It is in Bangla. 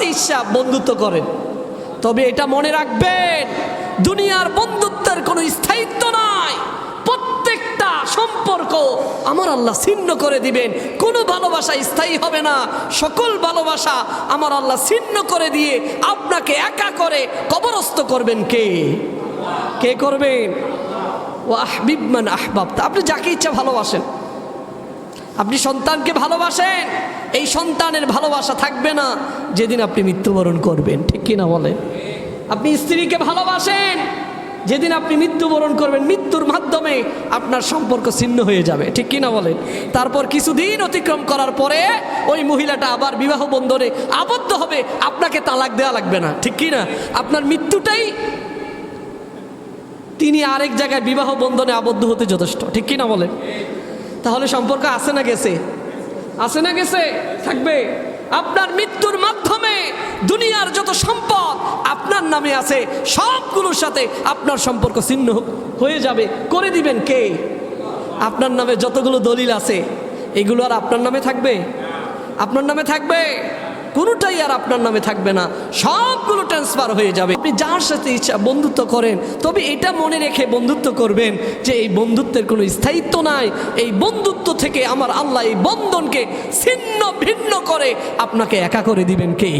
সাথে ইচ্ছা বন্ধুত্ব করেন। তবে এটা মনে রাখবেন, দুনিয়ার বন্ধুত্বের কোনো স্থায়িত্ব নাই। প্রত্যেকটা সম্পর্ক আমার আল্লাহ ছিন্ন করে দিবেন। কোনো ভালোবাসা স্থায়ী হবে না। সকল ভালোবাসা আমার আল্লাহ ছিন্ন করে দিয়ে আপনাকে একা করে কবরস্থ করবেন কে? কে করবেন? ও আহবিবমান আহবাব। আপনি যাকে ইচ্ছা ভালোবাসেন। আপনি সন্তানকে ভালোবাসেন, এই সন্তানের ভালোবাসা থাকবে না যেদিন আপনি মৃত্যুবরণ করবেন, ঠিক কিনা বলেন আপনি স্ত্রীকে ভালোবাসেন, যেদিন আপনি মৃত্যুবরণ করবেন, মৃত্যুর মাধ্যমে আপনার সম্পর্ক ছিন্ন হয়ে যাবে, ঠিক কিনা বলেন তারপর কিছুদিন অতিক্রম করার পরে ওই মহিলাটা আবার বিবাহ বন্ধনে আবদ্ধ হবে, আপনাকে তালাক দেওয়া লাগবে না, ঠিক কিনা? আপনার মৃত্যুটাই তিনি আরেক জায়গায় বিবাহ বন্ধনে আবদ্ধ হতে যথেষ্ট, ঠিক কিনা বলেন তাহলে সম্পর্ক আছে না গেছে? আছে না গেছে? থাকবে। আপনার মৃত্যুর মাধ্যমে দুনিয়ার যত সম্পদ আপনার নামে আছে, সবগুলোর সাথে আপনার সম্পর্ক ছিন্ন হয়ে যাবে। করে দিবেন কে? আপনার নামে যতগুলো দলিল আছে, এগুলো আর আপনার নামে থাকবে? আপনার নামে থাকবে? কোনোটাই আর আপনার নামে থাকবে না। সবগুলো ট্রান্সফার হয়ে যাবে। আপনি যার সাথে ইচ্ছা বন্ধুত্ব করেন, তবে এটা মনে রেখে বন্ধুত্ব করবেন যে এই বন্ধুত্বের কোনো স্থায়িত্ব নাই। এই বন্ধুত্ব থেকে আমার আল্লাহ এই বন্ধনকে ছিন্ন ভিন্ন করে আপনাকে একা করে দিবেন কে?